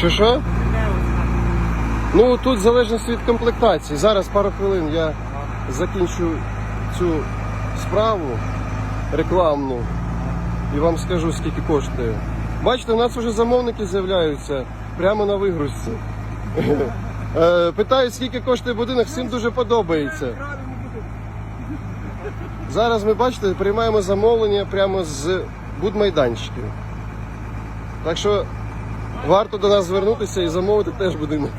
Чи що? Ну тут в залежності від комплектації. Зараз пару хвилин я закінчу цю справу рекламну і вам скажу, скільки коштує. Бачите, у нас вже замовники з'являються прямо на вигрузці. Е, Питають, скільки коштує будинок, всім дуже подобається. Зараз ми бачите, приймаємо замовлення прямо з будмайданчиків. Так що варто до нас звернутися і замовити теж будинок.